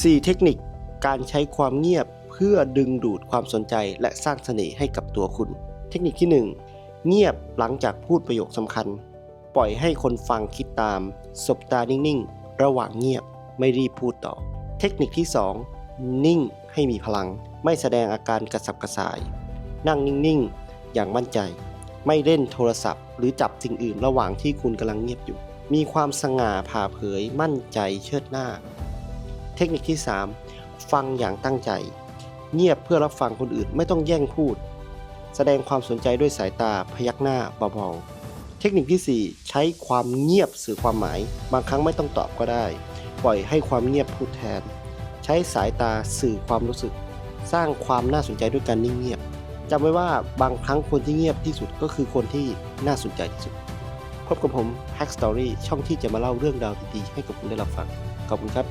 4 เทคนิคการใช้ความเงียบเพื่อดึงดูดความสนใจและสร้างเสน่ห์ให้กับตัวคุณ เทคนิคที่ 1 เงียบหลังจากพูดประโยคสำคัญ ปล่อยให้คนฟังคิดตาม สบตานิ่งๆ ระหว่างเงียบไม่รีบพูดต่อ เทคนิคที่ 2 นิ่งให้มีพลัง ไม่แสดงอาการกระสับกระส่าย นั่งนิ่งๆ อย่างมั่นใจ ไม่เล่นโทรศัพท์ หรือจับสิ่งอื่นระหว่างที่คุณกำลังเงียบอยู่ มีความสง่าผ่าเผยมั่นใจเชิดหน้า เทคนิคที่ 3 ฟังอย่างตั้งใจ เงียบเพื่อรับฟังคนอื่นไม่ต้องแย่งพูด แสดงความสนใจด้วยสายตาพยักหน้าเบาๆเทคนิคที่ 4 ใช้ความเงียบสื่อความหมาย บางครั้งไม่ต้องตอบก็ได้ ปล่อยให้ความเงียบพูดแทน ใช้สายตาสื่อความรู้สึก สร้างความน่าสนใจด้วยการนิ่งเงียบจำไว้ว่าบางครั้งคนที่เงียบที่สุดก็คือคนที่น่าสนใจที่สุด พบกับผม Hack Story ช่องที่จะมาเล่าเรื่องราวดีๆให้กับคุณได้รับฟัง ขอบคุณครับ